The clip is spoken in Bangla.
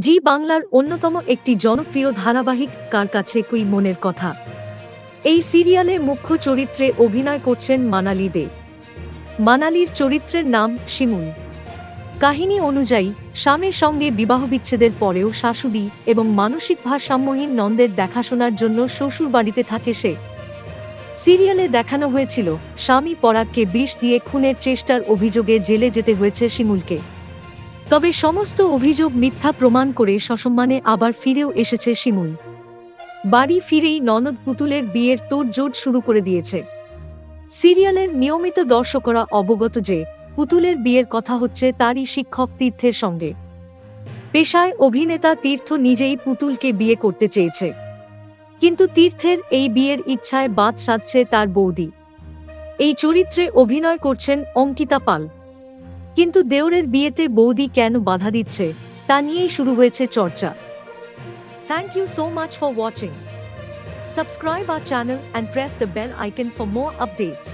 জি বাংলার অন্যতম একটি জনপ্রিয় ধারাবাহিক কার কাছে কুই মনের কথা? এই সিরিয়ালে মুখ্য চরিত্রে অভিনয় করছেন মানালি দে। মানালির চরিত্রের নাম শিমুল কাহিনী অনুযায়ী, স্বামীর সঙ্গে বিবাহবিচ্ছেদের পরেও শাশুড়ি এবং মানসিক ভারসাম্যহীন নন্দের দেখাশোনার জন্য শ্বশুর বাড়িতে থাকে সে। সিরিয়ালে দেখানো হয়েছিল, স্বামী পরাগকে বিষ দিয়ে খুনের চেষ্টার অভিযোগে জেলে যেতে হয়েছে শিমুলকে। তবে সমস্ত অভিযোগ মিথ্যা প্রমাণ করে সসম্মানে আবার ফিরেও এসেছে শিমুল। বাড়ি ফিরেই ননদ পুতুলের বিয়ের তোড়জোড় শুরু করে দিয়েছে। সিরিয়ালের নিয়মিত দর্শকরা অবগত যে পুতুলের বিয়ের কথা হচ্ছে তারই শিক্ষক তীর্থের সঙ্গে। পেশায় অভিনেতা তীর্থ নিজেই পুতুলকে বিয়ে করতে চেয়েছে। কিন্তু তীর্থের এই বিয়ের ইচ্ছায় বাদ সাধছে তার বৌদি। এই চরিত্রে অভিনয় করছেন অঙ্কিতা পাল। কিন্তু দেউরের বিয়েতে বৌদি কেন বাধা দিচ্ছে, তা নিয়েই শুরু হয়েছে চর্চা। Thank you so much for watching subscribe our channel and press the bell icon for more updates